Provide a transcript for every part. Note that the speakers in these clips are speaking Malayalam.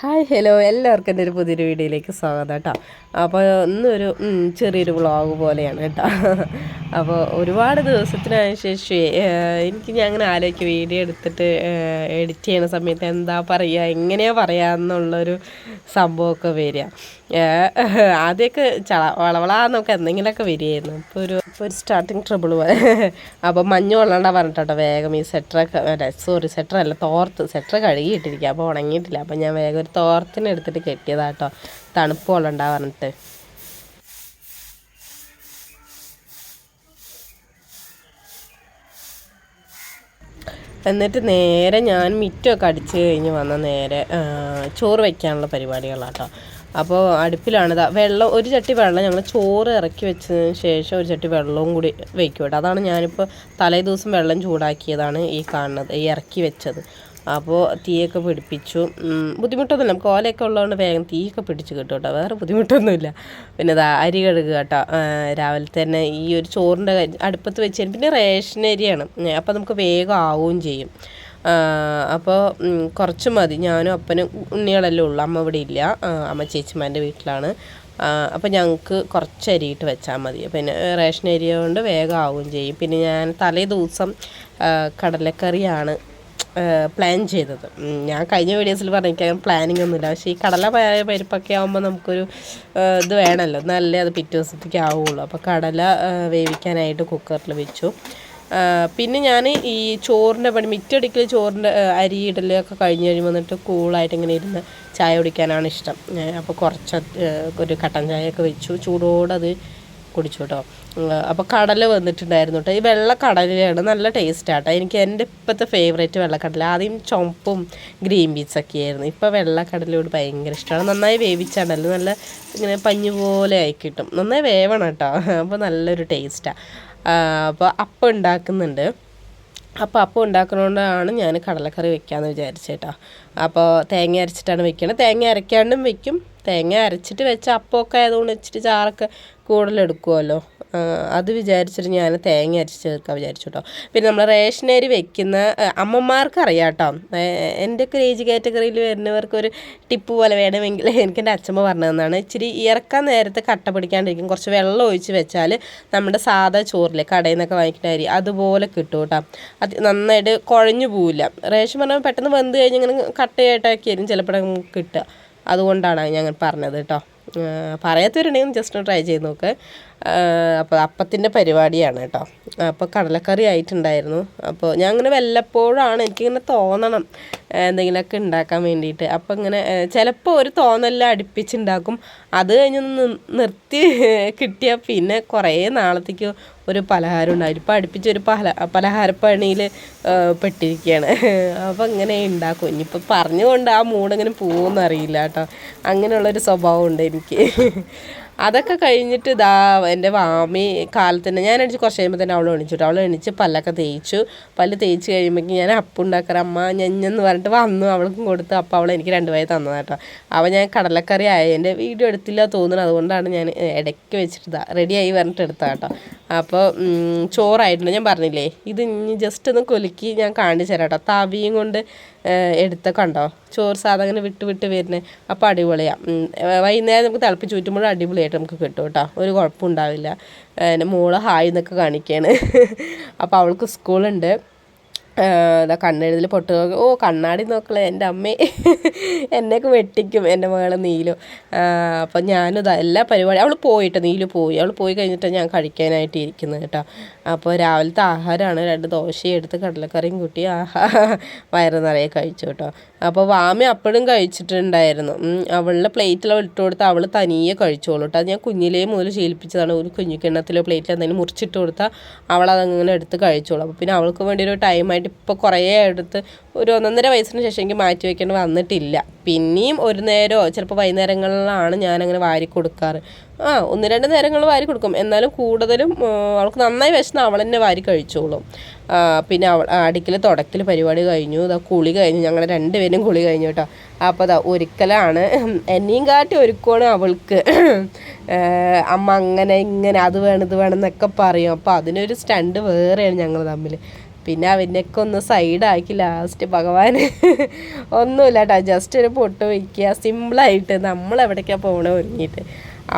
Hi hello. എല്ലാവർക്കും എന്റെ ഒരു പുതിയൊരു വീഡിയോയിലേക്ക് സ്വാഗതം കേട്ടോ. അപ്പോൾ ഇന്നൊരു ചെറിയൊരു വ്ളോഗ് പോലെയാണ് കേട്ടോ. അപ്പോൾ ഒരുപാട് ദിവസത്തിനായ ശേഷം എനിക്ക് ഞാൻ അങ്ങനെ ആലോചിക്കും വീഡിയോ എടുത്തിട്ട് എഡിറ്റ് ചെയ്യുന്ന സമയത്ത് എന്താ പറയുക എങ്ങനെയാ പറയാന്നുള്ളൊരു സംഭവമൊക്കെ വരിക. ആദ്യമൊക്കെ ചള വളവളാന്നൊക്കെ എന്തെങ്കിലുമൊക്കെ വരികയായിരുന്നു. ഇപ്പോൾ ഒരു ഇപ്പോൾ ഒരു സ്റ്റാർട്ടിങ് ട്രബിൾ പോലെ. അപ്പോൾ മഞ്ഞ് കൊള്ളണ്ട പറഞ്ഞിട്ടോ വേഗം ഈ സെറ്ററൊക്കെ അല്ല സോറി സെറ്റർ അല്ല തോർത്ത് സെറ്റർ കഴുകിയിട്ടിരിക്കുക അപ്പോൾ ഉണങ്ങിയിട്ടില്ല. അപ്പോൾ ഞാൻ വേഗം ഒരു തോർത്തിന് എടുത്തിട്ട് കെട്ടിയതാട്ടോ. തണുപ്പ് കൊള്ളണ്ട പറഞ്ഞിട്ട്. എന്നിട്ട് നേരെ ഞാൻ മിറ്റൊക്കെ അടിച്ച് കഴിഞ്ഞ് വന്ന നേരെ ചോറ് വയ്ക്കാനുള്ള പരിപാടികളാട്ടോ. അപ്പോൾ അടുപ്പിലാണ്. ഇതാ വെള്ളം ഒരു ചട്ടി വെള്ളം ഞങ്ങൾ ചോറ് ഇറക്കി വെച്ചതിന് ശേഷം ഒരു ചട്ടി വെള്ളവും കൂടി വയ്ക്കും കേട്ടോ അതാണ് ഞാനിപ്പോൾ തലേ ദിവസം വെള്ളം ചൂടാക്കിയതാണ് ഈ കാണുന്നത് ഈ ഇറക്കി വെച്ചത്. അപ്പോൾ തീയൊക്കെ പിടിപ്പിച്ചു. ബുദ്ധിമുട്ടൊന്നുമില്ല. നമുക്ക് ഓലയൊക്കെ ഉള്ളതുകൊണ്ട് വേഗം തീയൊക്കെ പിടിച്ച് കിട്ടും കേട്ടോ വേറെ ബുദ്ധിമുട്ടൊന്നുമില്ല. പിന്നെ ഇതാ അരി കഴുകുക കേട്ടോ രാവിലെ തന്നെ ഈ ഒരു ചോറിന്റെ അടുപ്പത്ത് വെച്ച് പിന്നെ റേഷൻ അരിയാണ് അപ്പോൾ നമുക്ക് വേഗം ആവുകയും ചെയ്യും. അപ്പോൾ കുറച്ച് മതി. ഞാനും അപ്പനും ഉണ്ണികളല്ലേ ഉള്ളൂ. അമ്മ ഇവിടെ ഇല്ല. അമ്മ ചേച്ചിമാന്റെ വീട്ടിലാണ്. അപ്പോൾ ഞങ്ങൾക്ക് കുറച്ച് അരിയിട്ട് വെച്ചാൽ മതി. പിന്നെ റേഷൻ അരി കൊണ്ട് വേഗം ആവുകയും ചെയ്യും. പിന്നെ ഞാൻ തലേ ദിവസം കടലക്കറിയാണ് പ്ലാൻ ചെയ്തത്. ഞാൻ കഴിഞ്ഞ വീഡിയോസിൽ പറഞ്ഞിരിക്കാൻ പ്ലാനിങ് ഒന്നുമില്ല പക്ഷേ ഈ കടല പരിപ്പൊക്കെ ആകുമ്പോൾ നമുക്കൊരു ഇത് വേണമല്ലോ എന്നാലേ അത് പിറ്റേ ദിവസത്തേക്ക് ആവുകയുള്ളൂ അപ്പോൾ കടല വേവിക്കാനായിട്ട് കുക്കറിൽ വെച്ചു. പിന്നെ ഞാൻ ഈ ചോറിന്റെ പണി മിറ്റടിക്കൽ ചോറിന്റെ അരി ഇടലൊക്കെ കഴിഞ്ഞ് കഴിയുമ്പോൾ വന്നിട്ട് കൂളായിട്ട് ഇങ്ങനെ ഇരുന്ന് ചായ കുടിക്കാനാണ് ഇഷ്ടം. അപ്പോൾ കുറച്ച് ഒരു കട്ടൻ ചായയൊക്കെ വെച്ചു. ചൂടോടെ അത് കുടിച്ചു കേട്ടോ. അപ്പോൾ കടല വന്നിട്ടുണ്ടായിരുന്നു കേട്ടോ. ഈ വെള്ള കടലയാണ് നല്ല ടേസ്റ്റ് ആട്ടോ. എനിക്ക് എന്റെ ഇപ്പോഴത്തെ ഫേവറേറ്റ് വെള്ളക്കടല. ആദ്യം ചുമപ്പും ഗ്രീൻ പീസ് ഒക്കെ ആയിരുന്നു. ഇപ്പോൾ വെള്ളക്കടലയോട് ഭയങ്കര ഇഷ്ടമാണ്. നന്നായി വേവിച്ചാണല്ലോ നല്ല ഇങ്ങനെ പഞ്ഞു പോലെ ആയി കിട്ടും. നന്നായി വേവണം കേട്ടോ. അപ്പോൾ നല്ലൊരു ടേസ്റ്റാണ് അപ്പോൾ അപ്പം ഉണ്ടാക്കുന്നുണ്ട്. അപ്പോൾ അപ്പം ഉണ്ടാക്കുന്നതുകൊണ്ടാണ് ഞാൻ കടലക്കറി വെക്കാമെന്ന് വിചാരിച്ചേട്ടാ. അപ്പോൾ തേങ്ങ അരച്ചിട്ടാണ് വെക്കണത് തേങ്ങ അരയ്ക്കാണ്ടും വെക്കും. തേങ്ങ അരച്ചിട്ട് വെച്ച അപ്പമൊക്കെ ആയതുകൊണ്ട് വെച്ചിട്ട് ചാറൊക്കെ കൂടുതലെടുക്കുമല്ലോ അത് വിചാരിച്ചിട്ട് ഞാൻ തേങ്ങ അരച്ച് ചേർക്കാൻ വിചാരിച്ചു കേട്ടോ പിന്നെ നമ്മൾ റേഷൻ അരി വെക്കുന്ന അമ്മമാർക്ക് അറിയാം കേട്ടോ എന്റെയൊക്കെ ഏജ് കാറ്റഗറിയിൽ വരുന്നവർക്ക് ഒരു ടിപ്പ് പോലെ വേണമെങ്കിൽ എനിക്ക് എന്റെ അച്ഛമ്മ പറഞ്ഞു തന്നാണ്. ഇച്ചിരി ഇറക്കാൻ നേരത്തെ കട്ട പിടിക്കാണ്ടിരിക്കും. കുറച്ച് വെള്ളം ഒഴിച്ച് വെച്ചാൽ നമ്മുടെ സാധാ ചോറിലെ കടയിൽ നിന്നൊക്കെ വാങ്ങിക്കുന്ന അരി അതുപോലെ കിട്ടും കേട്ടോ അത് നന്നായിട്ട് കുഴഞ്ഞു പോവില്ല. റേഷൻ പറഞ്ഞാൽ പെട്ടെന്ന് വെന്ത് കഴിഞ്ഞ് ഇങ്ങനെ കട്ടയായിട്ടൊക്കെ ആയിരിക്കും ചിലപ്പോൾ നമുക്ക് കിട്ടുക. അതുകൊണ്ടാണ് ഞാൻ പറഞ്ഞത് കേട്ടോ. പറയാത്തവരുണ്ടെങ്കിൽ ജസ്റ്റ് ട്രൈ ചെയ്ത് നോക്ക്. അപ്പോൾ അപ്പത്തിന്റെ പരിപാടിയാണ് കേട്ടോ. അപ്പോൾ കടലക്കറി ആയിട്ടുണ്ടായിരുന്നു. അപ്പോൾ ഞാൻ അങ്ങനെ വല്ലപ്പോഴാണ് എനിക്കിങ്ങനെ തോന്നണം എന്തെങ്കിലുമൊക്കെ ഉണ്ടാക്കാൻ വേണ്ടിയിട്ട്. അപ്പോൾ ഇങ്ങനെ ചിലപ്പോൾ ഒരു തോന്നലെല്ലാം അടുപ്പിച്ചുണ്ടാക്കും. അത് കഴിഞ്ഞൊന്ന് നിർത്തി കിട്ടിയാൽ പിന്നെ കുറേ നാളത്തേക്ക് ഒരു പലഹാരം ഉണ്ടാവും. ഇപ്പോൾ അടുപ്പിച്ച് ഒരു പല പലഹാരപ്പണിയിൽ പെട്ടിരിക്കുകയാണ് അപ്പോൾ ഇങ്ങനെ ഉണ്ടാക്കും. ഇനിയിപ്പോൾ പറഞ്ഞുകൊണ്ട് ആ മൂടങ്ങനെ പോകുമെന്ന് അറിയില്ല കേട്ടോ. അങ്ങനെയുള്ളൊരു സ്വഭാവമുണ്ട് എനിക്ക്. അതൊക്കെ കഴിഞ്ഞിട്ട് ഇതാ എന്റെ വാമി കാലത്ത് തന്നെ ഞാൻ എണിച്ച് കുറച്ച് കഴിയുമ്പോൾ തന്നെ അവൾ എണിച്ചു അവൾ എണിച്ച് പല്ലൊക്കെ തേച്ചു. പല്ല് തേച്ച് കഴിയുമ്പോഴേക്കും ഞാൻ അപ്പം ഉണ്ടാക്കാറ്. അമ്മ ഞെഞ്ഞെന്ന് പറഞ്ഞിട്ട് വന്നു. അവൾക്കും കൊടുത്ത്. അപ്പം അവൾ എനിക്ക് രണ്ട് വയ കേട്ടോ. അവൾ ഞാൻ കടലക്കറി ആയ. എന്റെ വീഡിയോ എടുത്തില്ല തോന്നുന്നു. അതുകൊണ്ടാണ് ഞാൻ ഇടയ്ക്ക് വെച്ചിട്ട് റെഡിയായി പറഞ്ഞിട്ട് എടുത്താ കേട്ടോ. അപ്പോൾ ചോറായിട്ടുണ്ട്. ഞാൻ പറഞ്ഞില്ലേ ഇത് ഇനി ജസ്റ്റ് ഒന്ന് കൊലുക്കി ഞാൻ കാണിച്ചു തരാം കേട്ടോ. തവിയും കൊണ്ട് എടുത്ത കണ്ടോ? ചോറ് സാധനം വിട്ട് വിട്ട് വരുന്നത്. അപ്പോൾ അടിപൊളിയാണ് വൈകുന്നേരം നമുക്ക് തിളപ്പിച്ച് ചുറ്റുമ്പോൾ അടിപൊളിയായിട്ട് നമുക്ക് കിട്ടും കേട്ടോ. ഒരു കുഴപ്പമുണ്ടാവില്ല. എന്റെ മോൾ ഹായ് എന്നൊക്കെ കാണിക്കുകയാണ് അപ്പോൾ അവൾക്ക് സ്കൂളുണ്ട്. അതാ കണ്ണെഴുതിൽ പൊട്ട് ഓ കണ്ണാടി നോക്കളെ എന്റെ അമ്മേ. എന്നെയൊക്കെ വെട്ടിക്കും എന്റെ മകളെ നീലു. അപ്പം ഞാനും ഇതാ എല്ലാ പരിപാടി അവൾ പോയിട്ട് നീലു പോയി. അവൾ പോയി കഴിഞ്ഞിട്ട് ഞാൻ കഴിക്കാനായിട്ട് ഇരിക്കുന്നത് കേട്ടോ. അപ്പോൾ രാവിലത്തെ ആഹാരമാണ്. രണ്ട് ദോശയും എടുത്ത് കടലക്കറിയും കൂട്ടി ആഹാ വയറ് നിറയെ കഴിച്ചു കേട്ടോ. അപ്പോൾ വാമി അപ്പോഴും കഴിച്ചിട്ടുണ്ടായിരുന്നു. അവളുടെ പ്ലേറ്റിൽ അവൾ ഇട്ട് കൊടുത്താൽ അവൾ തനിയെ കഴിച്ചോളൂ കേട്ടോ അത് ഞാൻ കുഞ്ഞിലേ മുതൽ ശീലിപ്പിച്ചതാണ്. ഒരു കുഞ്ഞു കിണ്ണത്തിലോ പ്ലേറ്റിൽ എന്തെങ്കിലും മുറിച്ചിട്ട് കൊടുത്താൽ അവൾ അതങ്ങനെ എടുത്ത് കഴിച്ചോളൂ. അപ്പോൾ പിന്നെ അവൾക്ക് വേണ്ടി ഒരു ടൈമായിട്ട് ഇപ്പോൾ കുറേ എടുത്ത് ഒരു ഒന്നൊന്നര വയസ്സിന് ശേഷം എനിക്ക് മാറ്റി വെക്കേണ്ടി വന്നിട്ടില്ല. പിന്നെയും ഒരു നേരമോ ചിലപ്പോൾ വൈകുന്നേരങ്ങളിലാണ് ഞാനങ്ങനെ വാരി കൊടുക്കാറ്. ആ ഒന്ന് രണ്ട് നേരങ്ങൾ വാരി കൊടുക്കും. എന്നാലും കൂടുതലും അവൾക്ക് നന്നായി വിശന്ന് അവൾ തന്നെ വാരി കഴിച്ചോളും. പിന്നെ അവൾ അടിക്കൽ തുടക്കൽ പരിപാടി കഴിഞ്ഞു. ഇതാ കുളി കഴിഞ്ഞു. ഞങ്ങൾ രണ്ടുപേരും കുളി കഴിഞ്ഞു കേട്ടോ. അപ്പോൾ അതാ ഒരുക്കലാണ്. എന്നെയും കാട്ടി ഒരുക്കുവാണ് അവൾക്ക്. അമ്മ അങ്ങനെ ഇങ്ങനെ അത് വേണം ഇത് വേണം എന്നൊക്കെ പറയും. അപ്പോൾ അതിനൊരു സ്റ്റണ്ട് വേറെയാണ് ഞങ്ങൾ തമ്മിൽ. പിന്നെ അവനൊക്കെ ഒന്ന് സൈഡാക്കി ലാസ്റ്റ് ഭഗവാൻ ഒന്നുമില്ല കേട്ടോ. ജസ്റ്റ് ഒരു പൊട്ട് വയ്ക്കുക. സിമ്പിളായിട്ട് നമ്മൾ എവിടേക്കാണ് പോകണ ഒരുങ്ങിയിട്ട്.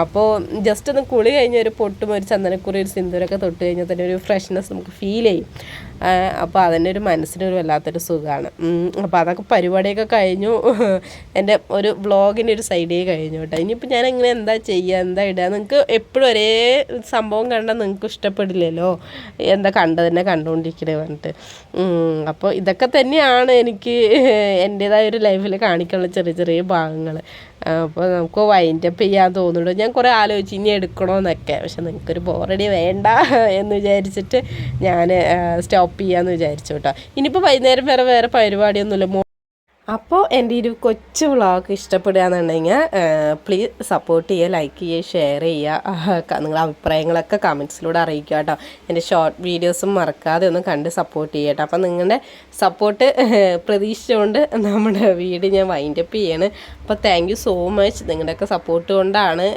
അപ്പോൾ ജസ്റ്റ് ഒന്ന് കുളി കഴിഞ്ഞ ഒരു പൊട്ടും ഒരു ചന്ദനക്കുറി ഒരു സിന്ദൂരൊക്കെ തൊട്ട് കഴിഞ്ഞാൽ തന്നെ ഒരു ഫ്രഷ്നെസ് നമുക്ക് ഫീൽ ചെയ്യും. അപ്പോൾ അതിന്റെ ഒരു മനസ്സിനൊരു വല്ലാത്തൊരു സുഖമാണ് അപ്പോൾ അതൊക്കെ പരിപാടിയൊക്കെ കഴിഞ്ഞു. എന്റെ ഒരു വ്ളോഗിന്റെ ഒരു സൈഡേ കഴിഞ്ഞു കേട്ടോ. ഇനിയിപ്പോൾ ഞാൻ എങ്ങനെ എന്താ ചെയ്യുക എന്താ ഇടുക നിങ്ങൾക്ക് എപ്പോഴും ഒരേ സംഭവം കണ്ടാൽ നിങ്ങൾക്ക് ഇഷ്ടപ്പെടില്ലല്ലോ. എന്താ കണ്ടതന്നെ കണ്ടുകൊണ്ടിരിക്കണേ പറഞ്ഞിട്ട്. അപ്പോൾ ഇതൊക്കെ തന്നെയാണ് എനിക്ക് എന്റേതായ ഒരു ലൈഫിൽ കാണിക്കാനുള്ള ചെറിയ ചെറിയ ഭാഗങ്ങൾ അപ്പോൾ നമുക്ക് വൈൻഡപ്പ് ചെയ്യാൻ തോന്നുന്നുണ്ട്. ഞാൻ കുറേ ആലോചിച്ച് ഇനി എടുക്കണമെന്നൊക്കെ പക്ഷെ നിങ്ങൾക്കൊരു ബോറടി വേണ്ട എന്ന് വിചാരിച്ചിട്ട് ഞാൻ സ്റ്റോപ്പ് ചെയ്യാമെന്ന് വിചാരിച്ചു കേട്ടോ. ഇനിയിപ്പോൾ വൈകുന്നേരം വേറെ വേറെ പരിപാടിയൊന്നുമില്ല. അപ്പോൾ എന്റെ ഒരു കൊച്ചു വ്ളോഗ് ഇഷ്ടപ്പെടുകയെന്നുണ്ടെങ്കിൽ പ്ലീസ് സപ്പോർട്ട് ചെയ്യുക ലൈക്ക് ചെയ്യുക ഷെയർ ചെയ്യുക നിങ്ങളുടെ അഭിപ്രായങ്ങളൊക്കെ കമൻസിലൂടെ അറിയിക്കുക കേട്ടോ. എന്റെ ഷോർട്ട് വീഡിയോസും മറക്കാതെ ഒന്ന് കണ്ട് സപ്പോർട്ട് ചെയ്യുക കേട്ടോ. അപ്പോൾ നിങ്ങളുടെ സപ്പോർട്ട് പ്രതീക്ഷിച്ചുകൊണ്ട് നമ്മുടെ വീട് ഞാൻ വൈൻഡപ്പ് ചെയ്യാണ്. അപ്പോൾ താങ്ക് യു സോ മച്ച് നിങ്ങളുടെയൊക്കെ സപ്പോർട്ട് കൊണ്ടാണ്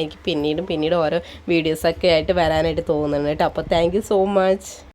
എനിക്ക് പിന്നീടും പിന്നീട് ഓരോ വീഡിയോസൊക്കെ ആയിട്ട് വരാനായിട്ട് തോന്നുന്നത് കേട്ടോ. അപ്പോൾ താങ്ക് യു സോ മച്ച്